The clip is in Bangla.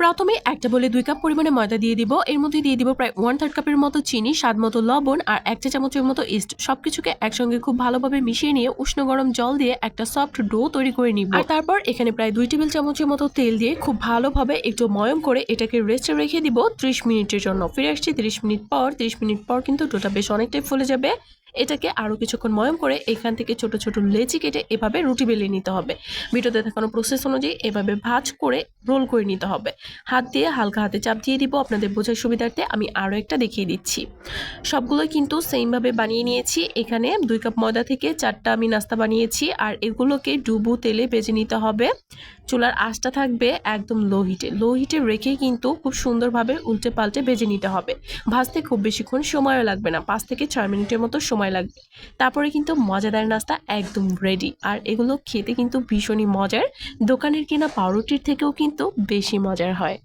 প্রথমে একটা বলে দুই কাপ পরিমাণে ময়দা দিয়ে দিব। এর মধ্যে দিয়ে দিব প্রায় ওয়ান থার্ড কাপের মতো চিনি, স্বাদ মতো লবণ আর এক চা চামচের মতো ইস্ট সবকিছুকে একসঙ্গে খুব ভালোভাবে মিশিয়ে নিয়ে উষ্ণ গরম জল দিয়ে একটা সফট ডো তৈরি করে নিব। আর তারপর এখানে প্রায় দুই টেবিল চামচের মতো তেল দিয়ে খুব ভালোভাবে একটু ময়ম করে এটাকে রেস্টে রেখে দিব ত্রিশ মিনিটের জন্য। ফিরে আসছি তিরিশ মিনিট পর। তিরিশ মিনিট পর কিন্তু ডোটা বেশ অনেকটাই ফুলে যাবে। এটাকে আরও কিছুক্ষণ ময়ম করে এখান থেকে ছোট ছোট লেচি কেটে এভাবে রুটি বেলে নিতে হবে। ভিডিওতে দেখানো প্রসেস অনুযায়ী এভাবে ভাজ করে রোল করে নিতে হবে। হাত দিয়ে হালকা হাতে চাপ দিয়ে দিব। আপনাদের বোঝার সুবিধার্থে আমি আরও একটা দেখিয়ে দিচ্ছি। সবগুলোই কিন্তু সেমভাবে বানিয়ে নিয়েছি। এখানে দুই কাপ ময়দা থেকে চারটা আমি নাস্তা বানিয়েছি। আর এগুলোকে ডুবু তেলে ভেজে নিতে হবে। চুলার আঁচটা থাকবে একদম লো হিটে লো হিটে রেখেই কিন্তু খুব সুন্দরভাবে উল্টে পাল্টে ভেজে নিতে হবে। ভাজতে খুব বেশিক্ষণ সময়ও লাগবে না। পাঁচ থেকে ছয় মিনিটের মতো সময় লাগবে। তারপরে কিন্তু মজাদার নাস্তা একদম রেডি আর এগুলো খেতে কিন্তু ভীষণই মজার। দোকানের কেনা পাউরুটির থেকেও কিন্তু বেশি মজার হয়।